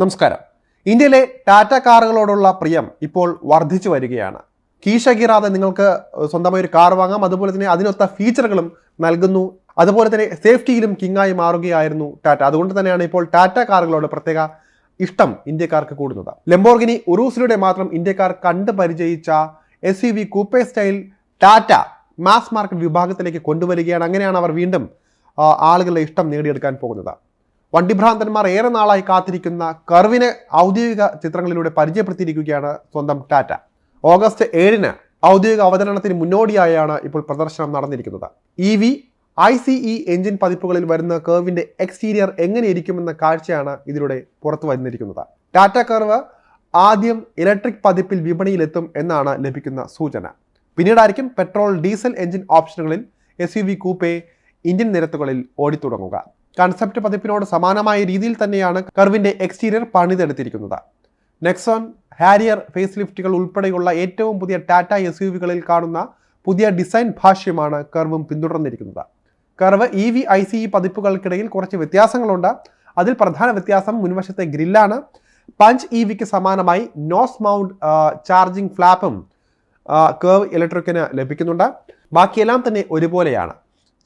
നമസ്കാരം. ഇന്ത്യയിലെ ടാറ്റ കാറുകളോടുള്ള പ്രിയം ഇപ്പോൾ വർദ്ധിച്ചു വരികയാണ്. കീശകീറാതെ നിങ്ങൾക്ക് സ്വന്തമായി ഒരു കാർ വാങ്ങാം അതുപോലെ തന്നെ അതിനൊത്ത ഫീച്ചറുകളും നൽകുന്നു. അതുപോലെ തന്നെ സേഫ്റ്റിയിലും കിങ്ങായി മാറുകയായിരുന്നു ടാറ്റ. അതുകൊണ്ട് തന്നെയാണ് ഇപ്പോൾ ടാറ്റ കാറുകളോട് പ്രത്യേക ഇഷ്ടം ഇന്ത്യക്കാർക്ക് കൂടുന്നത്. ലംബോർഗിനി ഉറൂസിലൂടെ മാത്രം ഇന്ത്യക്കാർ കണ്ട് പരിചയിച്ച S U V coupe style Tata mass market വിഭാഗത്തിലേക്ക് കൊണ്ടുവരികയാണ്. അങ്ങനെയാണ് അവർ വീണ്ടും ആളുകളുടെ ഇഷ്ടം നേടിയെടുക്കാൻ പോകുന്നത്. വണ്ടിഭ്രാന്തന്മാർ ഏറെ നാളായി കാത്തിരിക്കുന്ന കർവിനെ ഔദ്യോഗിക ചിത്രങ്ങളിലൂടെ പരിചയപ്പെടുത്തിയിരിക്കുകയാണ് സ്വന്തം ടാറ്റ. ഓഗസ്റ്റ് ഏഴിന് ഔദ്യോഗിക അവതരണത്തിന് മുന്നോടിയായാണ് ഇപ്പോൾ പ്രദർശനം നടന്നിരിക്കുന്നത്. E V I C E engine പതിപ്പുകളിൽ വരുന്ന കർവിന്റെ എക്സ്റ്റീരിയർ എങ്ങനെയിരിക്കുമെന്ന കാഴ്ചയാണ് ഇതിലൂടെ പുറത്തു വന്നിരിക്കുന്നത്. ടാറ്റ കർവ് ആദ്യം ഇലക്ട്രിക് പതിപ്പിൽ വിപണിയിലെത്തും എന്നാണ് ലഭിക്കുന്ന സൂചന. പിന്നീടായിരിക്കും petrol diesel engine ഓപ്ഷനുകളിൽ S U V coupe Indian നിരത്തുകളിൽ ഓടിത്തുടങ്ങുക. കൺസെപ്റ്റ് പതിപ്പിനോട് സമാനമായ രീതിയിൽ തന്നെയാണ് കർവിന്റെ എക്സ്റ്റീരിയർ പണിതെടുത്തിരിക്കുന്നത്. നെക്സോൺ ഹാരിയർ ഫേസ് ലിഫ്റ്റുകൾ ഉൾപ്പെടെയുള്ള ഏറ്റവും പുതിയ ടാറ്റ എസ് യു വികളിൽ കാണുന്ന പുതിയ ഡിസൈൻ ഭാഷ്യമാണ് കർവും പിന്തുടർന്നിരിക്കുന്നത്. Curvv E V I C E പതിപ്പുകൾക്കിടയിൽ കുറച്ച് വ്യത്യാസങ്ങളുണ്ട്. അതിൽ പ്രധാന വ്യത്യാസം മുൻവശത്തെ ഗ്രില്ലാണ്. പഞ്ച് ഇ വിക്ക് സമാനമായി നോസ് മൗണ്ട് ചാർജിംഗ് ഫ്ലാപ്പും കർവ് ഇലക്ട്രിക്കിന് ലഭിക്കുന്നുണ്ട്. ബാക്കിയെല്ലാം തന്നെ ഒരുപോലെയാണ്.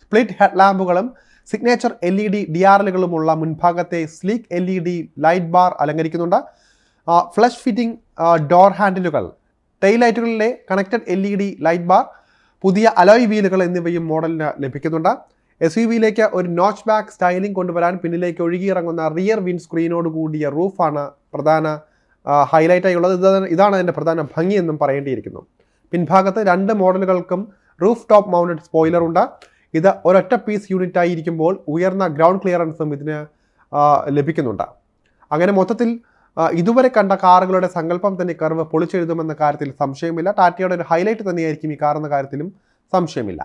Split head ലാമ്പുകളും signature L E D D R എല്ലുകളുമുള്ള മുൻഭാഗത്തെ sleek L E D light bar അലങ്കരിക്കുന്നുണ്ട്. Flush fitting door ഹാൻഡിലുകൾ tail ലൈറ്റുകളിലെ connected L E D light bar പുതിയ അലോയ് വീലുകൾ എന്നിവയും മോഡലിന് ലഭിക്കുന്നുണ്ട്. എസ് യു വിയിലേക്ക് ഒരു നോച്ച് ബാക്ക് സ്റ്റൈലിംഗ് കൊണ്ടുവരാൻ പിന്നിലേക്ക് ഒഴുകിയിറങ്ങുന്ന റിയർ വിൻഡ് സ്ക്രീനോട് കൂടിയ റൂഫാണ് പ്രധാന ഹൈലൈറ്റായി ഉള്ളത് ഇത് ഇതാണ് അതിന്റെ പ്രധാന ഭംഗിയെന്നും പറയേണ്ടിയിരിക്കുന്നു. പിൻഭാഗത്ത് രണ്ട് മോഡലുകൾക്കും റൂഫ് ടോപ്പ് മൗണ്ടഡ് സ്പോയിലർ ഉണ്ട്. ഇത് ഒരൊറ്റ പീസ് യൂണിറ്റ് ആയിരിക്കുമ്പോൾ ഉയർന്ന ഗ്രൗണ്ട് ക്ലിയറൻസും ഇതിന് ലഭിക്കുന്നുണ്ട്. അങ്ങനെ മൊത്തത്തിൽ ഇതുവരെ കണ്ട കാറുകളുടെ സങ്കല്പം തന്നെ കർവ് പൊളിച്ചെഴുതുമെന്ന കാര്യത്തിൽ സംശയമില്ല. ടാറ്റയുടെ ഒരു ഹൈലൈറ്റ് തന്നെയായിരിക്കും ഈ കാർ എന്ന കാര്യത്തിലും സംശയമില്ല.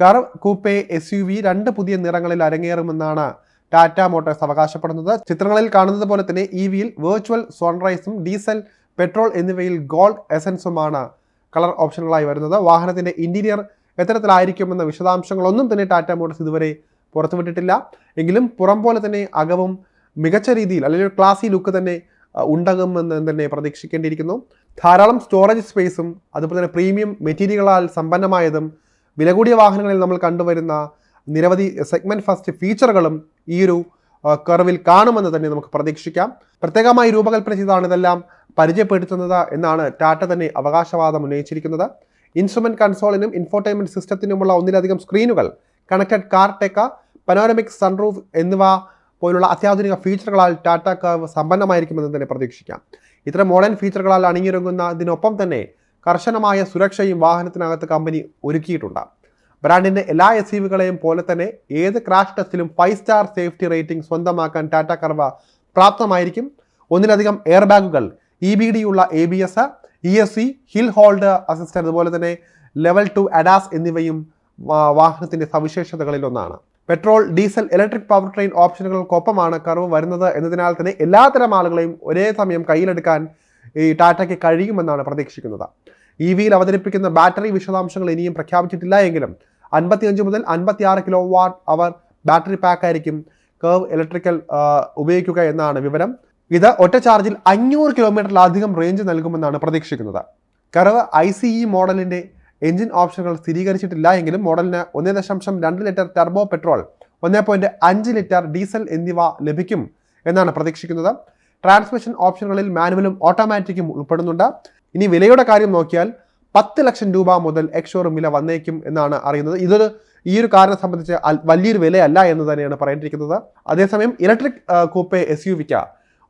Car coupe S U V രണ്ട് പുതിയ നിറങ്ങളിൽ അരങ്ങേറുമെന്നാണ് ടാറ്റ മോട്ടോഴ്സ് അവകാശപ്പെടുന്നത്. ചിത്രങ്ങളിൽ കാണുന്നത് പോലെ തന്നെ ഇ വിയിൽ വെർച്വൽ സൺറൈസും ഡീസൽ പെട്രോൾ എന്നിവയിൽ ഗോൾഡ് എസൻസുമാണ് കളർ ഓപ്ഷനുകളായി വരുന്നത്. വാഹനത്തിന്റെ ഇന്റീരിയർ എത്തരത്തിലായിരിക്കുമെന്ന വിശദാംശങ്ങളൊന്നും തന്നെ ടാറ്റ മോട്ടോഴ്സ് ഇതുവരെ പുറത്തുവിട്ടിട്ടില്ല. എങ്കിലും പുറം പോലെ തന്നെ അകവും മികച്ച രീതിയിൽ അല്ലെങ്കിൽ ഒരു ക്ലാസി ലുക്ക് തന്നെ ഉണ്ടാകുമെന്ന് തന്നെ പ്രതീക്ഷിക്കേണ്ടിയിരിക്കുന്നു. ധാരാളം സ്റ്റോറേജ് സ്പേസും അതുപോലെ തന്നെ പ്രീമിയം മെറ്റീരിയലുകളാൽ സമ്പന്നമായതും വില കൂടിയ വാഹനങ്ങളിൽ നമ്മൾ കണ്ടുവരുന്ന നിരവധി സെഗ്മെന്റ് ഫസ്റ്റ് ഫീച്ചറുകളും ഈ ഒരു കർവിൽ കാണുമെന്ന് തന്നെ നമുക്ക് പ്രതീക്ഷിക്കാം. പ്രത്യേകമായി രൂപകൽപ്പന ചെയ്താണ് ഇതെല്ലാം പരിചയപ്പെടുത്തുന്നത് എന്നാണ് ടാറ്റ തന്നെ അവകാശവാദം ഉന്നയിച്ചിരിക്കുന്നത്. ഇൻസ്ട്രുമെന്റ് കൺസോളിനും ഇൻഫോർടൈൻമെന്റ് സിസ്റ്റത്തിനുമുള്ള ഒന്നിലധികം സ്ക്രീനുകൾ connected car tech panoramic sunroof എന്നിവ പോലുള്ള അത്യാധുനിക ഫീച്ചറുകളാൽ ടാറ്റ കർവ് സമ്പന്നമായിരിക്കുമെന്ന് തന്നെ പ്രതീക്ഷിക്കാം. ഇത്തരം മോഡേൺ ഫീച്ചറുകളാൽ അണിഞ്ഞിറങ്ങുന്നതിനൊപ്പം തന്നെ കർശനമായ സുരക്ഷയും വാഹനത്തിനകത്ത് കമ്പനി ഒരുക്കിയിട്ടുണ്ട്. ബ്രാൻഡിന്റെ എല്ലാ എസ് യുവികളെയും പോലെ തന്നെ ഏത് ക്രാഷ് ടെസ്റ്റിലും ഫൈവ് സ്റ്റാർ സേഫ്റ്റി റേറ്റിംഗ് സ്വന്തമാക്കാൻ ടാറ്റ കർവ പ്രാപ്തമായിരിക്കും. ഒന്നിലധികം എയർ ബാഗുകൾ ഇ ബി ഡി ഉള്ള A B S E S C hill hold assistant അതുപോലെ തന്നെ ലെവൽ ടു അഡാസ് എന്നിവയും വാഹനത്തിന്റെ സവിശേഷതകളിൽ ഒന്നാണ്. Petrol diesel electric power train ഓപ്ഷനുകൾക്കൊപ്പമാണ് Curvv വരുന്നത് എന്നതിനാൽ തന്നെ എല്ലാത്തരം ആളുകളെയും ഒരേ സമയം കയ്യിലെടുക്കാൻ ഈ ടാറ്റയ്ക്ക് കഴിയുമെന്നാണ് പ്രതീക്ഷിക്കുന്നത്. ഇ വിയിൽ അവതരിപ്പിക്കുന്ന ബാറ്ററി വിശദാംശങ്ങൾ ഇനിയും പ്രഖ്യാപിച്ചിട്ടില്ല എങ്കിലും അൻപത്തിയഞ്ച് മുതൽ അൻപത്തിയാറ് കിലോ വാട്ട് അവർ ബാറ്ററി പാക്കായിരിക്കും കർവ് ഇലക്ട്രിക്കൽ ഉപയോഗിക്കുക എന്നാണ് വിവരം. ഇത് ഒറ്റ ചാർജിൽ അഞ്ഞൂറ് കിലോമീറ്ററിലധികം റേഞ്ച് നൽകുമെന്നാണ് പ്രതീക്ഷിക്കുന്നത്. കറവ് ഐ സി ഇ മോഡലിന്റെ എഞ്ചിൻ ഓപ്ഷനുകൾ സ്ഥിരീകരിച്ചിട്ടില്ല എങ്കിലും മോഡലിന് ഒന്നേ ദശാംശം രണ്ട് ലിറ്റർ ടർബോ പെട്രോൾ ഒന്നേ പോയിന്റ് അഞ്ച് ലിറ്റർ ഡീസൽ എന്നിവ ലഭിക്കും എന്നാണ് പ്രതീക്ഷിക്കുന്നത്. ട്രാൻസ്മിഷൻ ഓപ്ഷനുകളിൽ മാനുവലും ഓട്ടോമാറ്റിക്കും ഉൾപ്പെടുന്നുണ്ട്. ഇനി വിലയുടെ കാര്യം നോക്കിയാൽ പത്ത് ലക്ഷം രൂപ മുതൽ എക്സോറും വില വന്നേക്കും എന്നാണ് അറിയുന്നത്. ഇതൊരു ഈ ഒരു കാറിനെ സംബന്ധിച്ച് വലിയൊരു വിലയല്ല എന്ന് തന്നെയാണ് പറയേണ്ടിയിരിക്കുന്നത്. അതേസമയം ഇലക്ട്രിക് കൂപ്പെ എസ് യു വിക്ക്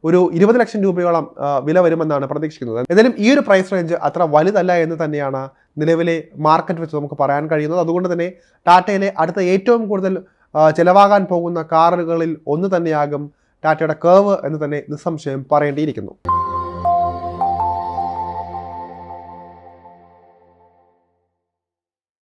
ഒരു ഇരുപത് ലക്ഷം രൂപയോളം വില വരുമെന്നാണ് പ്രതീക്ഷിക്കുന്നത്. എന്തായാലും ഈ ഒരു പ്രൈസ് റേഞ്ച് അത്ര വലുതല്ല എന്ന് തന്നെയാണ് നിലവിലെ മാർക്കറ്റ് വെച്ച് നമുക്ക് പറയാൻ കഴിയുന്നത്. അതുകൊണ്ട് തന്നെ ടാറ്റയിലെ അടുത്ത ഏറ്റവും കൂടുതൽ ചിലവാകാൻ പോകുന്ന കാറുകളിൽ ഒന്ന് തന്നെയാകും ടാറ്റയുടെ കേവ് എന്ന് തന്നെ നിസ്സംശയം പറയേണ്ടിയിരിക്കുന്നു.